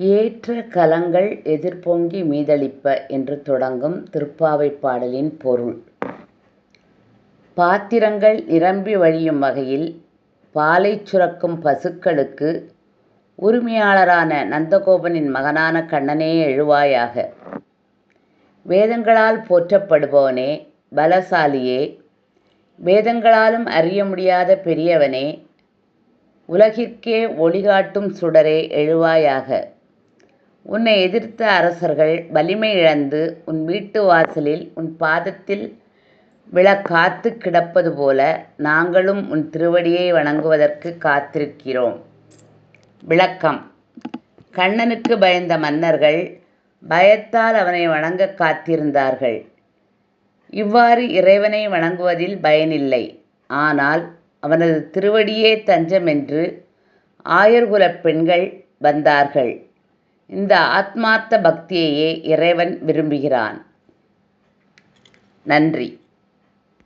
ஏற்ற கலங்கள் எதிர்பொங்கி மீதளிப்ப என்று தொடங்கும் திருப்பாவைப் பாடலின் பொருள் பாத்திரங்கள் நிரம்பி வழியும் வகையில் பாலைச் சுரக்கும் பசுக்களுக்கு உரிமையாளரான நந்தகோபனின் மகனான கண்ணனே எழுவாயாக. வேதங்களால் போற்றப்படுபவனே பலசாலியே வேதங்களாலும் அறிய முடியாத பெரியவனே உலகிற்கே ஒளிகாட்டும் சுடரே எழுவாயாக. உன்னை எதிர்த்த அரசர்கள் வலிமை இழந்து உன் வீட்டு வாசலில் உன் பாதத்தில் விழ காத்து கிடப்பது போல நாங்களும் உன் திருவடியை வணங்குவதற்குக் காத்திருக்கிறோம். விளக்கம் கண்ணனுக்கு பயந்த மன்னர்கள் பயத்தால் அவனை வணங்க காத்திருந்தார்கள். இவ்வாறு இறைவனை வணங்குவதில் பயனில்லை. ஆனால் அவனது திருவடியே தஞ்சம் என்று ஆயர்குலப் பெண்கள் வந்தார்கள். இந்த ஆத்மார்த்த பக்தியையே இறைவன் விரும்புகிறான். நன்றி